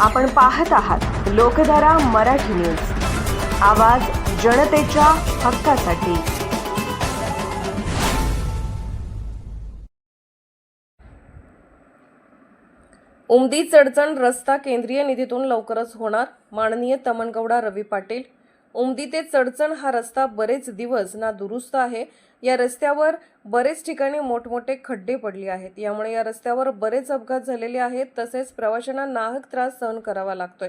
आपण पाहत आहात लोकधारा मराठी न्यूज. आवाज जनतेच्या हक्कासाठी. उमदी चडचण रस्ता केंद्रीय निधीतून लवकरच होणार. माननीय तमनगौडा रवी पाटील उमदी ते चडचण हा रस्ता बरेच दिवस ना दुरुस्त आहे. या रस्त्यावर बरेच ठिकाणी मोठमोठे खड्डे पडले आहेत. यामुळे या रस्त्यावर बरेच अपघात झालेले आहेत. तसेच प्रवाशांना नाहक त्रास सहन करावा लागतोय.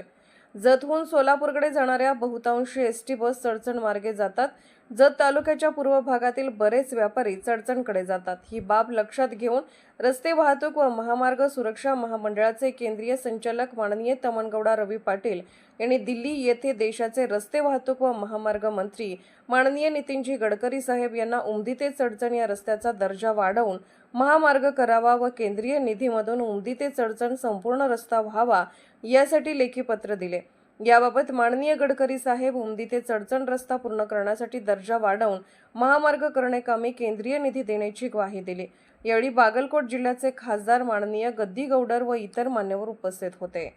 जतहून सोलापूरकडे जाणाऱ्या बहुतांशी एस टी बस चडचण मार्गे जातात. जत तालुक्याच्या पूर्व भागातील बरेच व्यापारी चडचणकडे जातात. ही बाब लक्षात घेऊन रस्ते वाहतूक व महामार्ग सुरक्षा महामंडळाचे केंद्रीय संचालक माननीय तमनगौडा रवी पाटील यांनी दिल्ली येथे देशाचे रस्ते वाहतूक व महामार्ग मंत्री माननीय नितीनजी गडकरी साहेब यांना उमदी ते चडचण या रस्त्याचा दर्जा वाढवून महामार्ग करावा व केंद्रीय निधीमधून उमदी ते चडचण संपूर्ण रस्ता व्हावा यासाठी लेखी पत्र दिले. याबाबत माननीय गडकरी साहेब उमदी ते चडचण रस्ता पूर्ण करण्यासाठी दर्जा वाढवून महामार्ग करणे कामी केंद्रीय निधी देण्याची ग्वाही दिली. यावेळी बागलकोट जिल्ह्याचे खासदार माननीय गद्दी गौडर व इतर मान्यवर उपस्थित होते.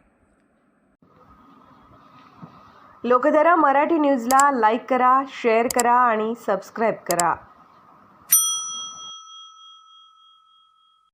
लोकधारा मराठी न्यूजला लाईक करा शेअर करा आणि सबस्क्राईब करा.